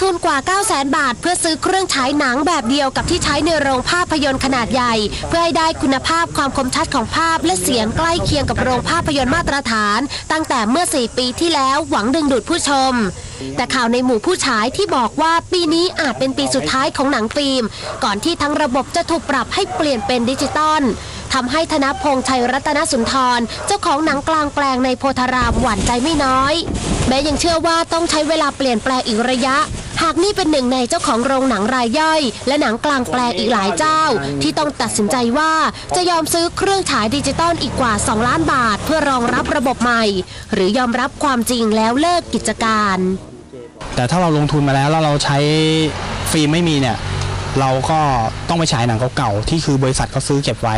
ทุนกว่า 9 0 0 0 0 0บาท เพื่อซื้อเครื่องฉายหนังแบบเดียวกับที่ใช้ในโรงภาพยนตร์ขนาดใหญ่ เพื่อให้ได้คุณภาพความคมชัดของภาพและเสียงใกล้เคียงกับโรงภาพยนตร์มาตรฐาน ตั้งแต่เมื่อ 4 ปีที่แล้วหวังดึงดูดผู้ชม แต่ข่าวในหมู่ผู้ฉายที่บอกว่าปีนี้อาจเป็นปีสุดท้ายของหนังฟิล์ม ก่อนที่ทั้งระบบจะถูกปรับให้เปลี่ยนเป็นดิจิตอลทำให้ธนพงษ์ชัยรัตนสุนทร เจ้าของหนังกลางแปลงในโพธารามหวั่นใจไม่น้อย แม้ยังเชื่อว่าต้องใช้เวลาเปลี่ยนแปลงอีกระยะากนี่เป็นหนึ่งในเจ้าของโรงหนังรายย่อย และหนังกลางแปลงอีกหลายเจ้า ที่ต้องตัดสินใจว่าจะยอมซื้อเครื่องฉายดิจิตอลอีกกว่า 2 ล้านบาท เพื่อรองรับระบบใหม่ หรือยอมรับความจริงแล้วเลิกกิจการ แต่ถ้าเราลงทุนมาแล้วแล้วเราใช้ฟิล์มไม่มีเนี่ยเราก็ต้องไปฉายหนังเก่าๆที่คือบริษัทเขาซื้อเก็บไว้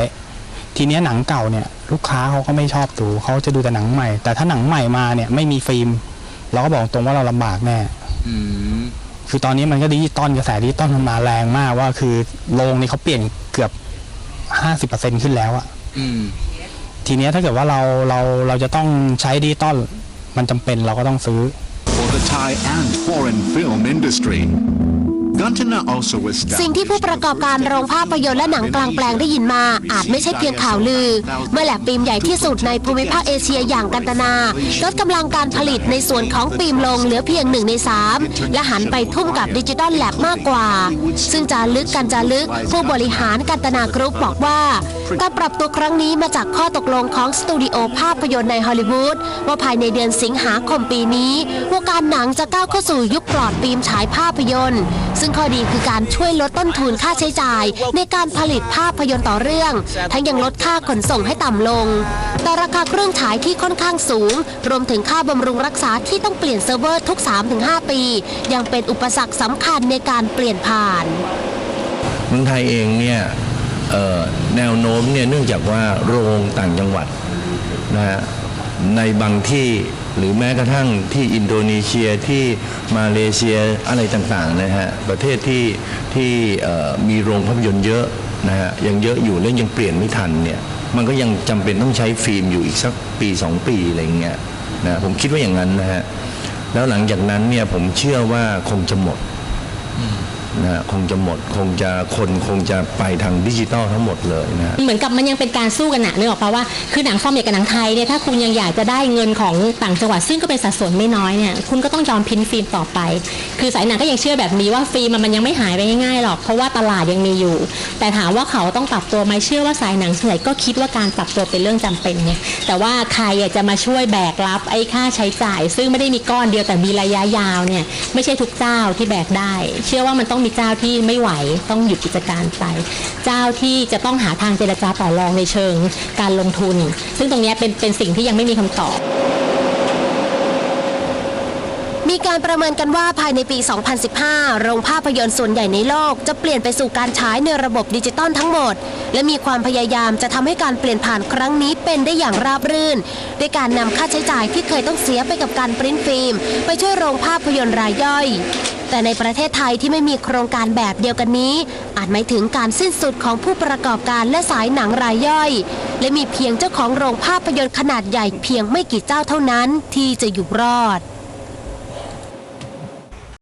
ทีเนี้ยหนังเก่าเนี่ยลูกค้าเขาก็ไม่ชอบดูเขาจะดูแต่หนังใหม่ แต่ถ้าหนังใหม่มาเนี่ยไม่มีฟิล์ม เราก็บอกตรงว่าเราลำบากแน่ อืม คือตอนนี้มันก็ดิจิตอลกระแสดิจิตอลมันมาแรงมากว่าคือโรงนี่เขาเปลี่ยนเกือบ50%ขึ้นแล้วอะอืม ทีเนี้ยถ้าเกิดว่าเราเราเราจะต้องใช้ดิจิตอลมันจำเป็นเราก็ต้องซื้อ for the Thai and foreign film industry. สิ่งที่ผู้ประกอบการโรงภาพยนตร์และหนังกลางแปลงได้ยินมา อาจไม่ใช่เพียงข่าวลือ เมื่อแหลกฟิล์มใหญ่ที่สุดในภูมิภาคเอเชียอย่างกันตนาลดกำลังการผลิตในส่วนของฟิล์มลงเหลือเพียงหนึ่งในสามและหันไปทุ่มกับดิจิตอลแลบมากกว่า ซึ่งจารึกกันจารึก ผู้บริหารกันตนากรุ๊ปบอกว่า การปรับตัวครั้งนี้มาจากข้อตกลงของสตูดิโอภาพยนตร์ในฮอลลีวูดว่าภายในเดือนสิงหาคมปีนี้วงการหนังจะก้าวเข้าสู่ยุคปลอดฟิล์มฉายภาพยนตร์ ซึ่งข้อดีคือการช่วยลดต้นทุนค่าใช้จ่าย ในการผลิตภาพยนตร์ต่อเรื่อง ทั้งยังลดค่าขนส่งให้ต่ำลง แต่ราคาเครื่องฉายที่ค่อนข้างสูง รวมถึงค่าบำรุงรักษาที่ต้องเปลี่ยนเซิร์ฟเวอร์ทุก 3-5 ปี ยังเป็นอุปสรรคสำคัญในการเปลี่ยนผ่านเมืองไทยเองเนี่ยแนวโน้มเนี่ยเนื่องจากว่าโรงต่างจังหวัดนะฮะ ในบางที่หรือแม้กระทั่งที่อินโดนีเซียที่มาเลเซียอะไรต่างๆนะฮะประเทศที่ที่มีโรงภาพยนตร์เยอะนะฮะยังเยอะอยู่แล้วยังเปลี่ยนไม่ทันเนี่ยมันก็ยังจำเป็นต้องใช้ฟิล์มอยู่อีกสักปีสองปีอะไรเงี้ยนะผมคิดว่าอย่างนั้นนะฮะแล้วหลังจากนั้นเนี่ยผมเชื่อว่าคงจะหมด นะคงจะหมดคงจะคนคงจะไปทางดิจิตอลทั้งหมดเลยนะเหมือนกับมันยังเป็นการสู้กันหนักนึกออกปะว่าคือหนังฟอร์มใหญ่กับหนังไทยเนี่ยถ้าคุณยังอยากจะได้เงินของต่างจังหวัดซึ่งก็เป็นสัดส่วนไม่น้อยเนี่ยคุณก็ต้องยอมพิมพ์ฟิล์มต่อไป คือสายหนังก็ยังเชื่อแบบนี้ว่าฟิล์มมันยังไม่หายไปง่ายๆหรอกเพราะว่าตลาดยังมีอยู่ แต่ถามว่าเขาต้องปรับตัวไหมเชื่อว่าสายหนังส่วนใหญ่ก็คิดว่าการปรับตัวเป็นเรื่องจำเป็นไงแต่ว่าใครจะมาช่วยแบกรับไอ้ค่าใช้จ่าย ซึ่งไม่ได้มีก้อนเดียวแต่มีระยะยาวเนี่ยไม่ใช่ทุกเจ้าที่แบกได้ เชื่อว่ามันต้องมีเจ้าที่ไม่ไหวต้องหยุดกิจการไป เจ้าที่จะต้องหาทางเจรจาต่อรองในเชิง การลงทุน ซึ่งตรงนี้เป็นเป็นสิ่งที่ยังไม่มีคำตอบ มีการประเมินกันว่าภายในปี 2015 โรงภาพยนตร์ส่วนใหญ่ในโลก จะเปลี่ยนไปสู่การฉายในระบบดิจิตอลทั้งหมด และมีความพยายามจะทำให้การเปลี่ยนผ่านครั้งนี้เป็นได้อย่างราบรื่น ด้วยการนำค่าใช้จ่ายที่เคยต้องเสียไปกับการปริ้นฟิล์ม ไปช่วยโรงภาพยนตร์รายย่อย แต่ในประเทศไทยที่ไม่มีโครงการแบบเดียวกันนี้ อาจหมายถึงการสิ้นสุดของผู้ประกอบการและสายหนังรายย่อย และมีเพียงเจ้าของโรงภาพยนตร์ขนาดใหญ่เพียงไม่กี่เจ้าเท่านั้นที่จะอยู่รอด